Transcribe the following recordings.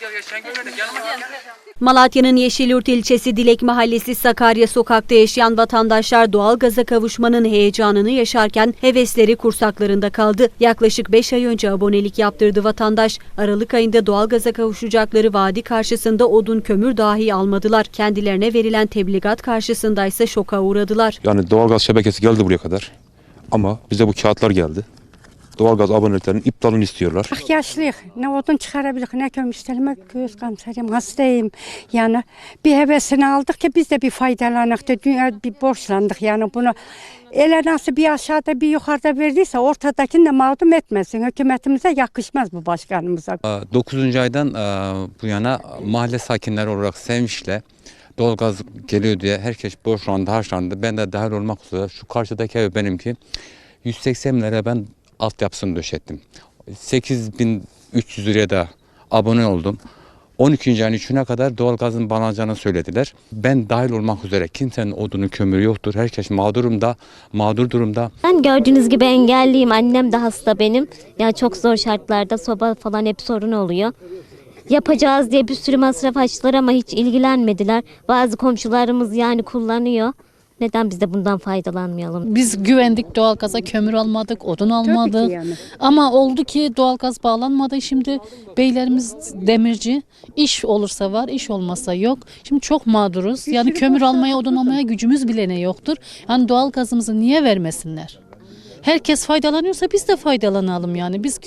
gel gel gel. Malatya'nın Yeşilyurt ilçesi Dilek Mahallesi Sakarya sokakta yaşayan vatandaşlar doğalgaza kavuşmanın heyecanını yaşarken hevesleri kursaklarında kaldı. Yaklaşık 5 ay önce abonelik yaptırdı vatandaş. Aralık ayında doğalgaza kavuşacakları vaadi karşısında odun kömür dahi almadılar. Kendilerine verilen tebligat karşısında ise şoka uğradılar. Yani doğalgaz şebekesi geldi buraya kadar. Ama bize bu kağıtlar geldi. Doğalgaz aboneliklerinin iptalini istiyorlar. Bak yaşlıyıq. Ne odun çıkarabilik, ne kömüşlerime göz kamsarım, hastayım. Yani bir hevesini aldık ki biz de bir faydalanık da dünya bir borçlandık yani bunu. Ele nasıl bir aşağıda bir yukarıda verdiyse ortadakini de mağdum etmesin. Hükümetimize yakışmaz bu başkanımıza. 9. aydan bu yana mahalle sakinleri olarak sevinçle doğalgaz geliyor diye herkes borçlandı, harçlandı. Ben de dahil olmak üzere şu karşıdaki ev benimki. 180 lira ben altyapısını döşettim. 8300 liraya da abone oldum. 12. ayın 3'üne kadar doğalgazın bağlanacağını söylediler. Ben dahil olmak üzere kimsenin odunu kömürü yoktur. Herkes mağdurumda, mağdur durumda. Ben gördüğünüz gibi engelliyim. Annem de hasta benim. Yani çok zor şartlarda soba falan hep sorun oluyor. Yapacağız diye bir sürü masraf açtılar ama hiç ilgilenmediler. Bazı komşularımız yani kullanıyor. Neden biz de bundan faydalanmayalım? Biz güvendik doğalgaza kömür almadık, odun almadık. yani. Ama oldu ki doğalgaz bağlanmadı. Şimdi beylerimiz demirci. İş olursa var, iş olmazsa yok. Şimdi çok mağduruz. Yani kömür almaya, odun almaya gücümüz bile ne yoktur. Yani doğalgazımızı niye vermesinler? Herkes faydalanıyorsa biz de faydalanalım yani. Biz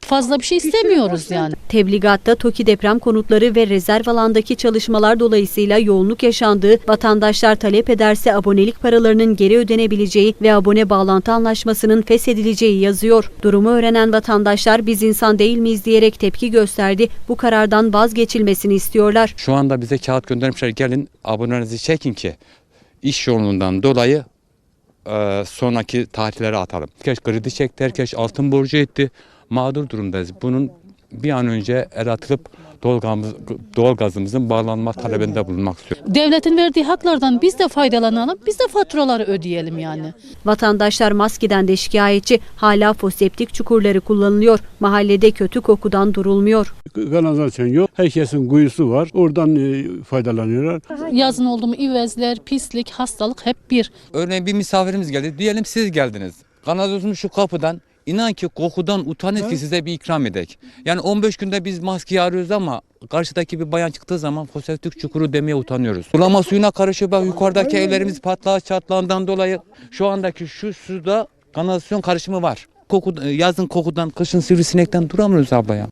fazla bir şey istemiyoruz yani. Tebligatta TOKİ deprem konutları ve rezerv alandaki çalışmalar dolayısıyla yoğunluk yaşandığı, vatandaşlar talep ederse abonelik paralarının geri ödenebileceği ve abone bağlantı anlaşmasının feshedileceği yazıyor. Durumu öğrenen vatandaşlar biz insan değil miyiz diyerek tepki gösterdi. Bu karardan vazgeçilmesini istiyorlar. Şu anda bize kağıt göndermişler. Gelin abonenizi çekin ki iş yoğunluğundan dolayı e, sonraki tarihlere atalım. Herkes kredi çekti, herkes altın borcu etti. Mağdur durumdayız. Bunun bir an önce el atılıp doğalgazımız, doğalgazımızın bağlanma talebinde bulunmak istiyorum. Devletin verdiği haklardan biz de faydalanalım. Biz de faturaları ödeyelim yani. Vatandaşlar maskeden de şikayetçi. Hala foseptik çukurları kullanılıyor. Mahallede kötü kokudan durulmuyor. kanalizasyon yok. Herkesin kuyusu var. Oradan e, faydalanıyorlar. Yazın oldu mu ivezler, pislik, hastalık hep bir. Örneğin bir misafirimiz geldi. Diyelim siz geldiniz. Kanalizasyon şu kapıdan İnan ki kokudan utanır ki size bir ikram edek. Yani 15 günde biz maskeyi arıyoruz ama karşıdaki bir bayan çıktığı zaman foseptik çukuru demeye utanıyoruz. Sulama suyuna karışıp bak yukarıdaki evlerimiz patlağı çatlağından dolayı şu andaki şu suda kanalizasyon karışımı var. Koku, yazın kokudan, kışın sivrisinekten duramıyoruz abla ya.